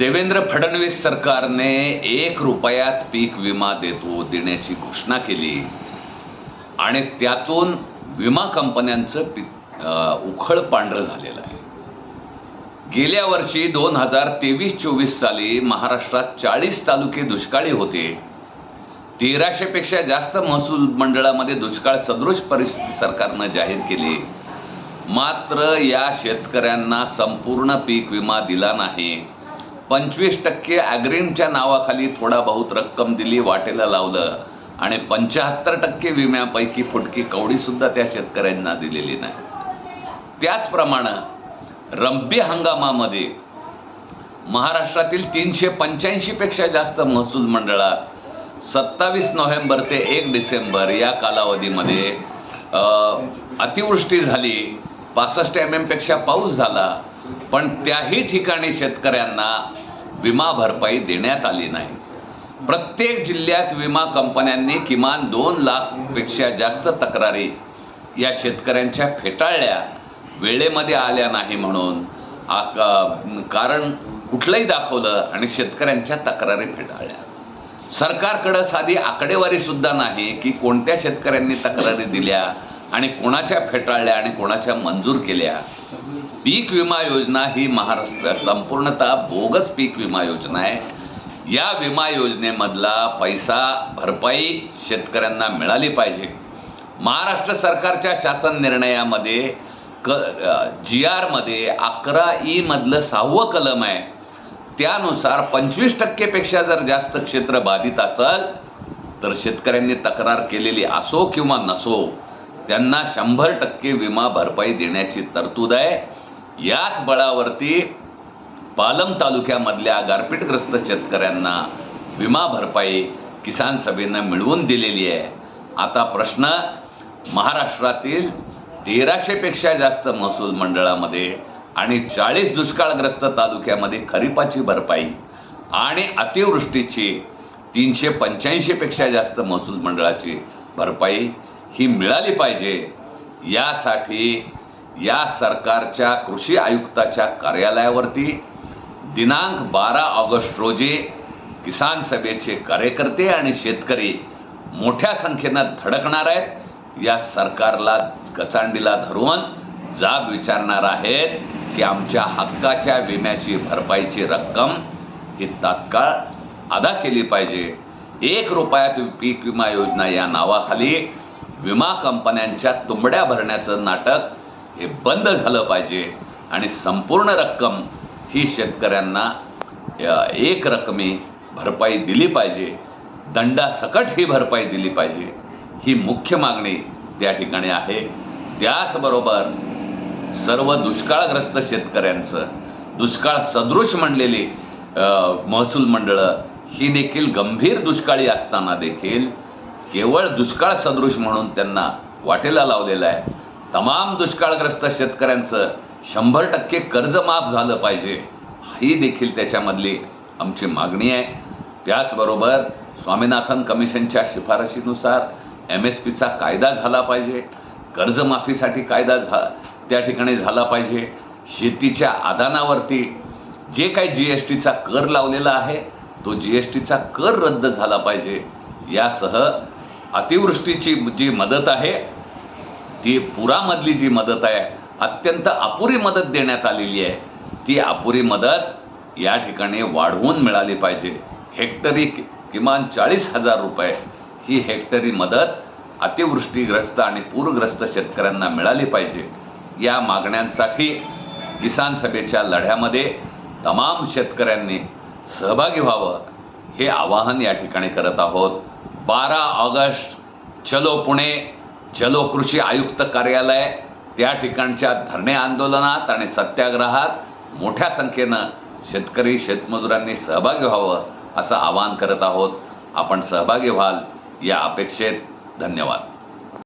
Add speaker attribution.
Speaker 1: देवेंद्र फडणवीस सरकारने एक रुपयात पीक विमा देतो देण्याची घोषणा केली. आणि त्यातून विमा कंपन्यांचं पी उखळ पांढरं झालेलं आहे. गेल्या वर्षी दोन हजार तेवीस चोवीस साली महाराष्ट्रात चाळीस तालुके दुष्काळी होते. तेराशेपेक्षा जास्त महसूल मंडळामध्ये दुष्काळ सदृश परिस्थिती सरकारनं जाहीर केली. मात्र या शेतकऱ्यांना संपूर्ण पीक विमा दिला नाही. पंचवीस टक्के ॲग्रीमच्या नावाखाली थोडा बहुत रक्कम दिली वाटेला लावलं आणि पंच्याहत्तर टक्के विम्यापैकी फुटकी कवडीसुद्धा त्या शेतकऱ्यांना दिलेली नाही. त्याचप्रमाणे रब्बी हंगामामध्ये महाराष्ट्रातील तीनशे पंच्याऐंशीपेक्षा जास्त महसूल मंडळात सत्तावीस नोव्हेंबर ते एक डिसेंबर या कालावधीमध्ये अतिवृष्टी झाली पासष्ट एम एमपेक्षा पाऊस झाला पण त्याही ठिकाणी शेतकऱ्यांना विमा भरपाई देण्यात आली नाही. प्रत्येक जिल्ह्यात विमा कंपन्यांनी किमान दोन लाखपेक्षा जास्त तक्रारी या शेतकऱ्यांच्या फेटाळल्या वेळेमध्ये आल्या नाही म्हणून कारण कुठलंही दाखवलं आणि शेतकऱ्यांच्या तक्रारी फेटाळल्या. सरकारकडं साधी आकडेवारी सुद्धा नाही की कोणत्या शेतकऱ्यांनी तक्रारी दिल्या आणि कोणाच्या फेटाळल्या आणि कोणाच्या मंजूर केल्या? पीक विमा योजना ही महाराष्ट्र संपूर्णतः बोगस पीक विमा योजना आहे. या विमा योजनेमधला पैसा भरपाई शेतकऱ्यांना मिळाली पाहिजे. महाराष्ट्र सरकारच्या शासन निर्णयामध्ये क जी आरमध्ये अकरा ई मधलं सहावं कलम आहे. त्यानुसार पंचवीस टक्केपेक्षा जर जास्त क्षेत्र बाधित असेल तर शेतकऱ्यांनी तक्रार केलेली असो किंवा नसो त्यांना शंभर टक्के विमा भरपाई देण्याची तरतूद आहे. याच बळावरती पालम तालुक्यामधल्या गारपीटग्रस्त शेतकऱ्यांना विमा भरपाई किसान सभेनं मिळवून दिलेली आहे. आता प्रश्न महाराष्ट्रातील तेराशेपेक्षा जास्त महसूल मंडळामध्ये आणि चाळीस दुष्काळग्रस्त तालुक्यामध्ये खरीपाची भरपाई आणि अतिवृष्टीची तीनशे पंच्याऐंशीपेक्षा जास्त महसूल मंडळाची भरपाई ही मिळाली पाहिजे. यासाठी या सरकारच्या कृषी आयुक्ताच्या कार्यालयावरती दिनांक बारा ऑगस्ट रोजी किसान सभेचे कार्यकर्ते आणि शेतकरी मोठ्या संख्येनं धडकणार आहेत. या सरकारला गचांडीला धरून जाब विचारणार आहेत की आमच्या हक्काच्या विम्याची भरपाईची रक्कम ही तात्काळ अदा केली पाहिजे. एक रुपयात पीक विमा योजना या नावाखाली विमा कंपन्यांच्या तुंबड्या भरण्याचं नाटक हे बंद झालं पाहिजे. आणि संपूर्ण रक्कम ही शेतकऱ्यांना एक रकमी भरपाई दिली पाहिजे. दंडासकट ही भरपाई दिली पाहिजे. ही मुख्य मागणी त्या ठिकाणी आहे. त्याचबरोबर सर्व दुष्काळग्रस्त शेतकऱ्यांचं दुष्काळ सदृश म्हणलेली महसूल मंडळं ही देखील गंभीर दुष्काळी असताना देखील केवळ दुष्काळ सदृश म्हणून त्यांना वाटेला लावलेलं आहे. तमाम दुष्काळग्रस्त शेतकऱ्यांचं शंभर टक्के कर्ज माफ झालं पाहिजे. ही देखील त्याच्यामधली आमची मागणी आहे. त्याचबरोबर स्वामीनाथन कमिशनच्या शिफारशीनुसार एम एस पीचा कायदा झाला पाहिजे. कर्जमाफीसाठी कायदा झा त्या ठिकाणी झाला पाहिजे. शेतीच्या आदानावरती जे काही जी एस टीचा कर लावलेला आहे तो जी एस टीचा कर रद्द झाला पाहिजे. यासह अतिवृष्टीची जी मदत आहे ती पुरामधली जी मदत आहे अत्यंत अपुरी मदत देण्यात आलेली आहे ती अपुरी मदत या ठिकाणी वाढवून मिळाली पाहिजे. हेक्टरी कि- किमान चाळीस हजार रुपये ही हेक्टरी मदत अतिवृष्टीग्रस्त आणि पूरग्रस्त शेतकऱ्यांना मिळाली पाहिजे. या मागण्यांसाठी किसान सभेच्या लढ्यामध्ये तमाम शेतकऱ्यांनी सहभागी व्हावं हे आवाहन या ठिकाणी करत आहोत. बारा ऑगस्ट चलो पुणे चलो कृषी आयुक्त कार्यालय त्या ठिकाणच्या धरणे आंदोलनात आणि सत्याग्रहात मोठ्या संख्येनं शेतकरी शेतमजुरांनी सहभागी व्हावं असं आवाहन करत आहोत. आपण सहभागी व्हाल या अपेक्षेत धन्यवाद.